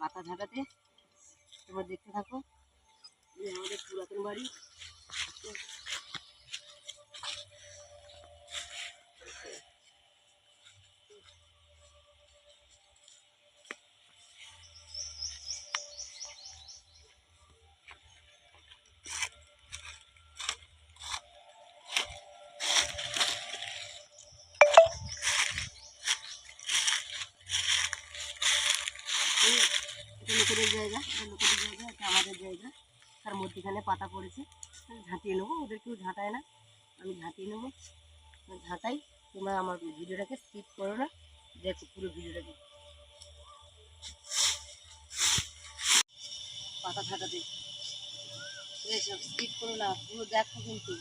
পাতা ঝাঁটাতে। তোমরা দেখতে থাকো। আমাদের পুরাতন বাড়ি। এটা লোকেদের জায়গা লোকেদের জায়গা, এটা আমাদের জায়গা। তার মধ্যেখানে পাতা পড়েছে ঝাঁটিয়ে নেব ওদের কেউ ঝাঁটায় না, আমি ঝাঁটিয়ে নেব। ঝাঁটাই, তোমরা আমার ভিডিওটাকে স্কিপ করো না, দেখো পুরো ভিডিওটাকে। পাতা ঝাঁটাতে আছে স্কিপ করো না, পুরো দেখো কিন্তু।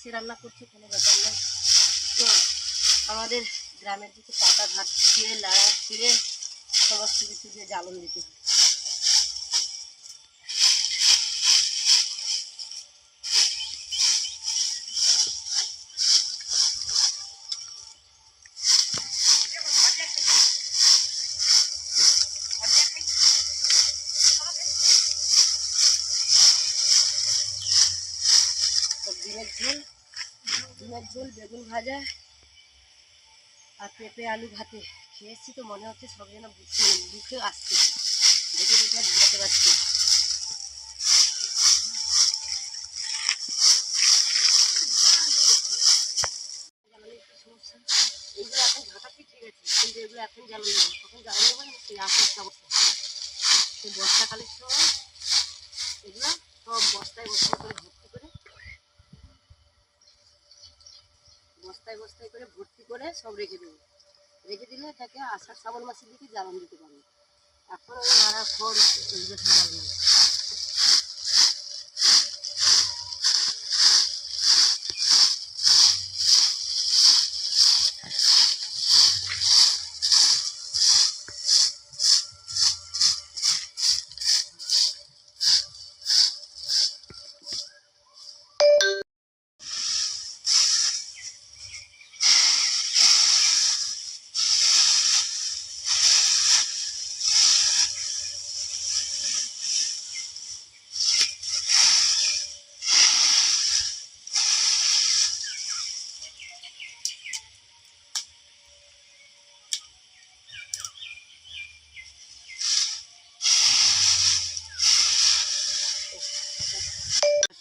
গ্যাসে রান্না করছি, কোনো ব্যাপার না তো আমাদের গ্রামের দিকে পাতা ধার দিয়ে লাড়া ছিঁড়ে সমস্ত কিছু দিয়ে জ্বালন দিতে হয়। ঝোল। ডিমের ঝোল, বেগুন ভাজা আর পেঁপে আলু ভাতে। খেয়েছি তো, মনে হচ্ছে সব যেন মুখে আসছে। দেখে দেখে আর বুঝতে পারছি। এইগুলো এখন ঠিক আছে, কিন্তু এগুলো এখন জ্বালানি তখন জ্বালানি না সেই সেই বর্ষাকালের সময় এগুলো সব বস্তায় বস্তায় করে বস্তায় করে ভর্তি করে সব রেখে দেবো। রেখে দিলে এটাকে আষাঢ় শ্রাবণ মাসের দিকে জ্বালান দিতে পারবে। এখন ওই নানা সব জ্বালানো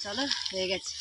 চলো হয়ে গেছে।